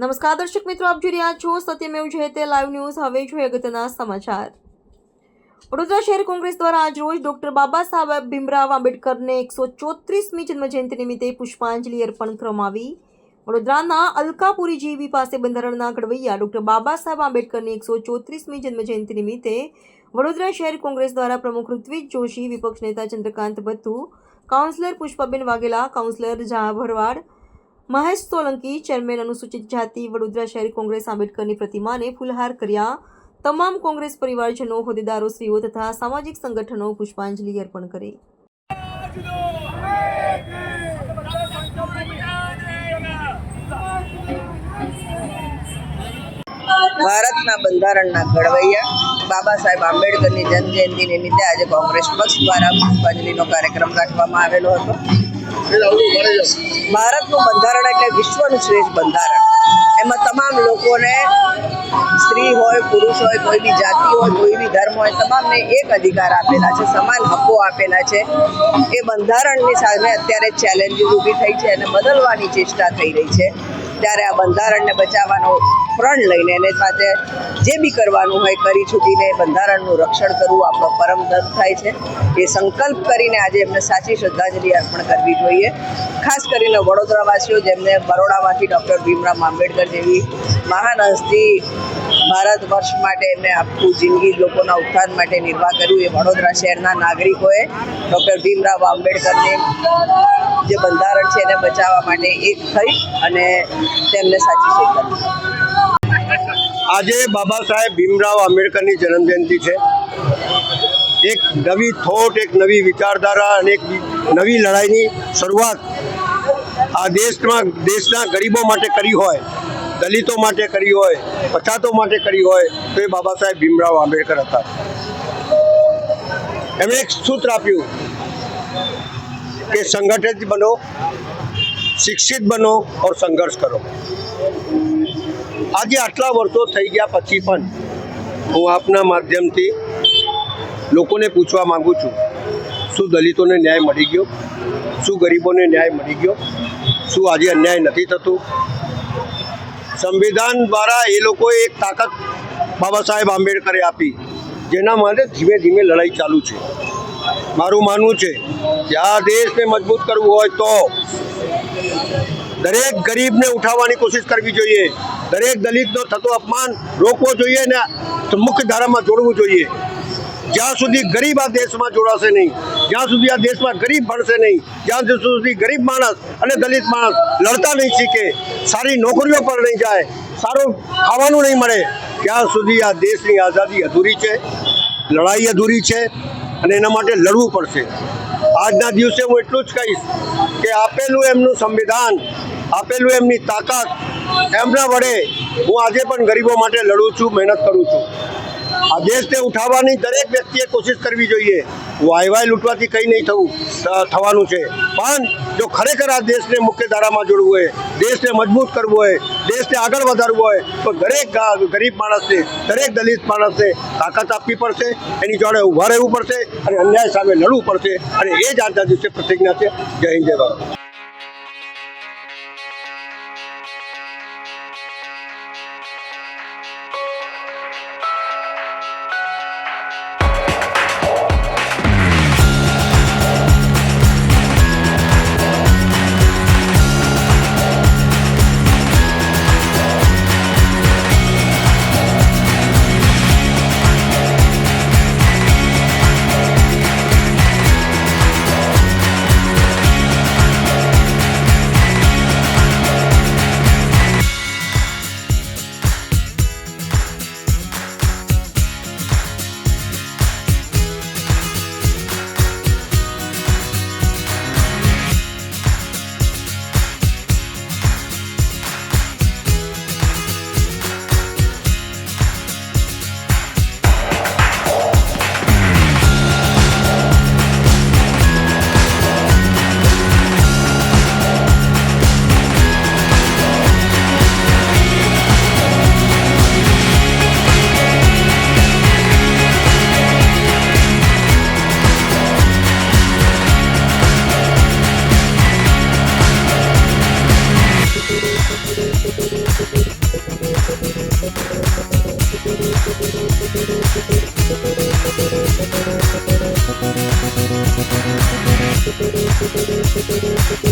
નમસ્કાર દર્શક મિત્રો, આપ જોઈ રહ્યા છો સત્યમેવ જયતે લાઈવ ન્યૂઝ હવે જોઈએ અગત્યના સમાચાર. વડોદરા શહેર કોંગ્રેસ દ્વારા આજરોજ ડોક્ટર બાબા સાહેબ ભીમરાવ આંબેડકરને એકસો ચોત્રીસમી જન્મજયંતિ નિમિત્તે પુષ્પાંજલિ અર્પણ કરવામાં આવી. વડોદરાના અલકાપુરી જીવી પાસે બંધારણના ઘડવૈયા ડોક્ટર બાબા સાહેબ આંબેડકરની એકસો ચોત્રીસમી જન્મજયંતિ નિમિત્તે વડોદરા શહેર કોંગ્રેસ દ્વારા પ્રમુખ ઋત્વિજ જોશી, વિપક્ષ નેતા Chandrakant Bhathu councillor Pushpaben Vaghela, councillor Jha Bharwad Mahesh Solanki chairman અનુસૂચિત જાતિ વડોદરા શહેર કોંગ્રેસ આંબેડકરની પ્રતિમાને ફૂલહાર કર્યા. તમામ કોંગ્રેસ પરિવારજનો, હોદ્દેદારો શ્રીઓ તથા સામાજિક સંગઠનો પુષ્પાંજલિ અર્પણ કરી. ભારતના બંધારણના ઘડવૈયા બાબા સાહેબ આંબેડકરની જન્મજયંતિ નિમિત્તે આજે કોંગ્રેસ પક્ષ દ્વારા પુષ્પાંજલિનો કાર્યક્રમ રાખવામાં આવેલો હતો. ભારતનું બંધારણ એટલે વિશ્વનું શ્રેષ્ઠ બંધારણ. એમાં તમામ લોકોને સ્ત્રી હોય, પુરુષ હોય, કોઈ બી જાતિ હોય, કોઈ બી ધર્મ હોય, તમામને એક અધિકાર આપેલા છે, સમાન હક્કો આપેલા છે. એ બંધારણની સામે અત્યારે ચેલેન્જીસ ઊભી થઈ છે અને બદલવાની ચેષ્ટા થઈ રહી છે. ત્યારે આ બંધારણને બચાવવાનો પ્રણ લઈને એને સાથે જે બી કરવાનું હોય, કરી છૂટીને બંધારણનું રક્ષણ કરવું આપણો પરમ ધર્મ થાય છે. એ સંકલ્પ કરીને આજે એમને સાચી શ્રદ્ધાંજલિ અર્પણ કરવી જોઈએ. ખાસ કરીને વડોદરાવાસીઓ જેમને બરોડામાંથી ડૉક્ટર ભીમરાવ આંબેડકર જેવી મહાન હસ્તી ભારત વર્ષ માટે એમને આખું જિંદગી લોકોના ઉત્થાન માટે નિર્વાહ કર્યું. એ વડોદરા શહેરના નાગરિકોએ ડૉક્ટર ભીમરાવ આંબેડકરને જે બંધારણ છે એને બચાવવા માટે એક થઈ અને તેમને સાચી શ્રદ્ધાંજલિ આજે બાબા સાહેબ ભીમરાવ આંબેડકરની જન્મજયંતિ છે. એક નવી થોટ, એક નવી વિચારધારા અને એક નવી લડાઈની શરૂઆત આ દેશમાં, દેશના ગરીબો માટે કરી હોય. દલિતો માટે કરી હોય, પછાતો માટે કરી હોય, તો એ બાબા સાહેબ ભીમરાવ આંબેડકર હતા. એમણે એક સૂત્ર આપ્યું કે સંગઠિત બનો, શિક્ષિત બનો ઓર સંઘર્ષ કરો. આજે આટલા વર્ષો થઈ ગયા પછી પણ હું આપના માધ્યમથી લોકોને પૂછવા માગું છું, શું દલિતોને ન્યાય મળી ગયો? શું ગરીબોને ન્યાય મળી ગયો? શું આજે અન્યાય નથી થતું? સંવિધાન દ્વારા એ લોકોએ એક તાકાત બાબા સાહેબ આંબેડકરે આપી. જેના માટે ધીમે ધીમે લડાઈ ચાલુ છે. મારું માનવું છે કે આ દેશને મજબૂત કરવું હોય તો દરેક ગરીબને ઉઠાવવાની કોશિશ કરવી જોઈએ. દરેક દલિતનો થતો અપમાન રોકવો જોઈએ અને મુખ્ય ધારામાં જોડવું જોઈએ. જ્યાં સુધી ગરીબ આ દેશમાં જોડાશે નહીં, જ્યાં સુધી આ દેશમાં ગરીબ ભણશે નહીં, જ્યાં સુધી ગરીબ માણસ અને દલિત માણસ લડતા નહીં શીખે, સારી નોકરીઓ પર નહીં જાય, સારું ખાવાનું નહીં મળે, ત્યાં સુધી આ દેશની આઝાદી અધૂરી છે, લડાઈ અધૂરી છે અને એના માટે લડવું પડશે. આજના દિવસે હું એટલું જ કહીશ કે આપેલું એમનું સંવિધાન, આપેલું એમની તાકાત એમના વડે હું આજે પણ ગરીબો માટે લડું છું, મહેનત કરું છું. આ દેશને ઉઠાવવાની દરેક વ્યક્તિએ કોશિશ કરવી જોઈએ. વાયવાય વાય લૂંટવાથી કંઈ નહીં થવું થવાનું છે. પણ જો ખરેખર આ દેશને મુખ્ય ધારામાં જોડવું હોય, દેશને મજબૂત કરવું હોય, દેશને આગળ વધારવું હોય, તો દરેક ગરીબ માણસને, દરેક દલિત માણસને તાકાત આપવી પડશે, એની જોડે ઊભા રહેવું પડશે અને અન્યાય સામે લડવું પડશે. અને એ જ આજના દિવસે પ્રતિજ્ઞા છે. જય હિન્દ, જય ભારત. Thank you.